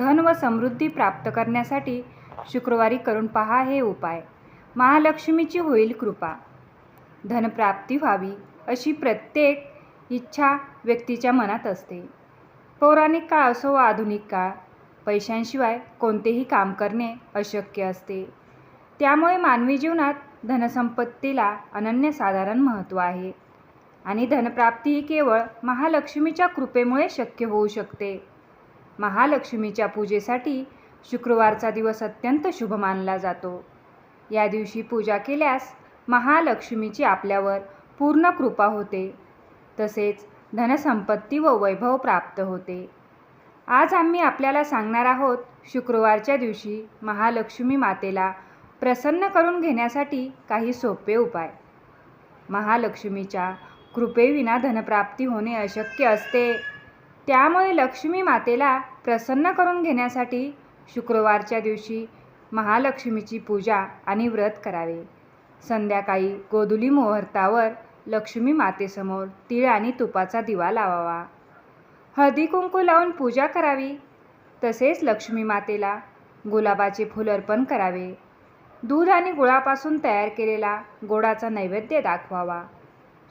धन व समृद्धी प्राप्त करण्यासाठी शुक्रवारी करून पहा हे उपाय. महालक्ष्मीची होईल कृपा. धनप्राप्ती व्हावी अशी प्रत्येक इच्छा व्यक्तीच्या मनात असते. पौराणिक काळ असो व आधुनिक काळ पैशांशिवाय कोणतेही काम करणे अशक्य असते. त्यामुळे मानवी जीवनात धनसंपत्तीला अनन्यसाधारण महत्त्व आहे. आणि धनप्राप्ती ही केवळ महालक्ष्मीच्या कृपेमुळे शक्य होऊ शकते. महालक्ष्मीच्या पूजेसाठी शुक्रवारचा दिवस अत्यंत शुभ मानला जातो. या दिवशी पूजा केल्यास महालक्ष्मीची आपल्यावर पूर्ण कृपा होते. तसेच धनसंपत्ती व वैभव प्राप्त होते. आज आम्ही आपल्याला सांगणार आहोत शुक्रवारच्या दिवशी महालक्ष्मी मातेला प्रसन्न करून घेण्यासाठी काही सोपे उपाय. महालक्ष्मीच्या कृपेविना धनप्राप्ती होणे अशक्य असते. त्यामुळे लक्ष्मी मातेला प्रसन्न करून घेण्यासाठी शुक्रवारच्या दिवशी महालक्ष्मीची पूजा आणि व्रत करावे. संध्याकाळी गोधुली मुहूर्तावर लक्ष्मी मातेसमोर तीळ आणि तुपाचा दिवा लावावा. हळदी कुंकू लावून पूजा करावी. तसेच लक्ष्मी मातेला गुलाबाचे फुल अर्पण करावे. दूध आणि गुळापासून तयार केलेला गोडाचा नैवेद्य दाखवावा.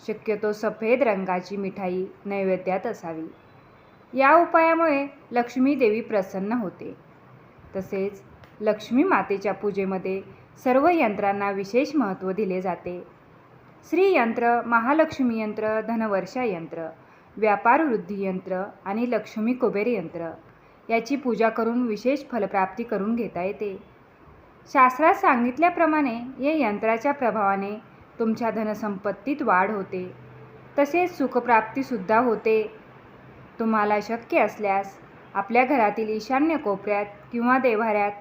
शक्यतो सफेद रंगाची मिठाई नैवेद्यात असावी. या उपायामुळे लक्ष्मी देवी प्रसन्न होते. तसेच लक्ष्मी मातेच्या पूजेमध्ये सर्व यंत्रांना विशेष महत्त्व दिले जाते. श्री यंत्र महालक्ष्मी यंत्र धनवर्षा यंत्र व्यापार वृद्धी यंत्र आणि लक्ष्मी कुबेर यंत्र याची पूजा करून विशेष फलप्राप्ती करून घेता येते. शास्त्रात सांगितल्याप्रमाणे या यंत्राच्या प्रभावाने तुमच्या धनसंपत्तीत वाढ होते. तसेच सुखप्राप्तीसुद्धा होते. तुम्हाला शक्य असल्यास आपल्या घरातील ईशान्य कोपऱ्यात किंवा देव्हाऱ्यात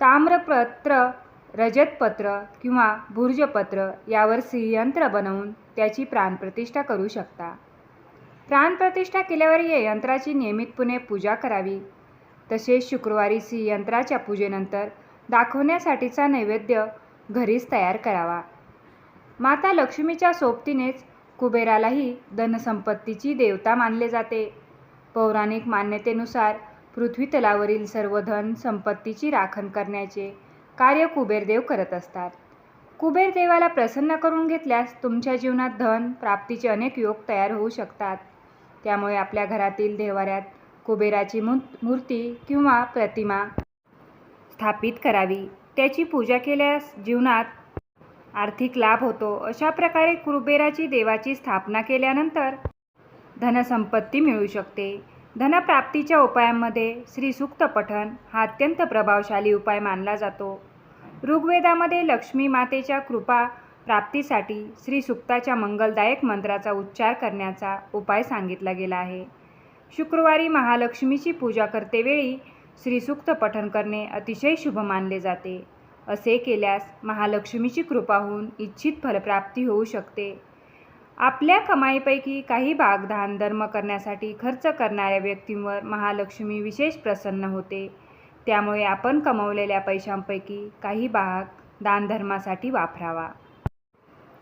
ताम्रपत्र रजतपत्र किंवा भुर्जपत्र यावर श्रीयंत्र बनवून त्याची प्राणप्रतिष्ठा करू शकता. प्राणप्रतिष्ठा केल्यावर या यंत्राची नियमितपणे पूजा करावी. तसेच शुक्रवारी श्रीयंत्राच्या पूजेनंतर दाखवण्यासाठीचा नैवेद्य घरीच तयार करावा. माता लक्ष्मीच्या सोबतीनेच कुबेरालाही धनसंपत्तीची देवता मानले जाते. पौराणिक मान्यतेनुसार पृथ्वी तलावरील सर्व धन संपत्तीची राखण करण्याचे कार्य कुबेरदेव करत असतात. कुबेरदेवाला प्रसन्न करून घेतल्यास तुमच्या जीवनात धन प्राप्तीचे अनेक योग तयार होऊ शकतात. त्यामुळे आपल्या घरातील देवाऱ्यात कुबेराची मू मूर्ती किंवा प्रतिमा स्थापित करावी. त्याची पूजा केल्यास जीवनात आर्थिक लाभ होतो. अशा प्रकारे कुबेराची देवाची स्थापना केल्यानंतर धनसंपत्ती मिळू शकते. धनप्राप्तीच्या उपायांमध्ये श्रीसूक्त पठण हा अत्यंत प्रभावशाली उपाय मानला जातो. ऋग्वेदामध्ये लक्ष्मी मातेच्या कृपा प्राप्तीसाठी श्रीसुक्ताच्या मंगलदायक मंत्राचा उच्चार करण्याचा उपाय सांगितला गेला आहे. शुक्रवारी महालक्ष्मीची पूजा करतेवेळी श्रीसूक्त पठण करणे अतिशय शुभ मानले जाते. असे केल्यास महालक्ष्मीची कृपा होऊन इच्छित फलप्राप्ती होऊ शकते. आपल्या कमाईपैकी काही भाग दान धर्म करण्यासाठी खर्च करणाऱ्या व्यक्तींवर महालक्ष्मी विशेष प्रसन्न होते. त्यामुळे आपण कमवलेल्या पैशांपैकी काही भाग दानधर्मासाठी वापरावा.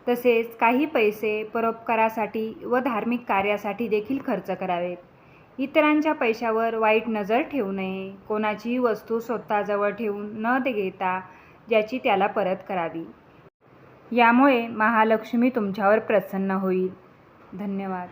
तसेच काही पैसे परोपकारासाठी व धार्मिक कार्यासाठी देखील खर्च करावेत. इतरांच्या पैशावर वाईट नजर ठेवू नये. कोणाचीही वस्तू स्वतःजवळ ठेवून न घेता ज्याची त्याला परत करावी. यामुळे महालक्ष्मी तुमच्यावर प्रसन्न होईल. धन्यवाद.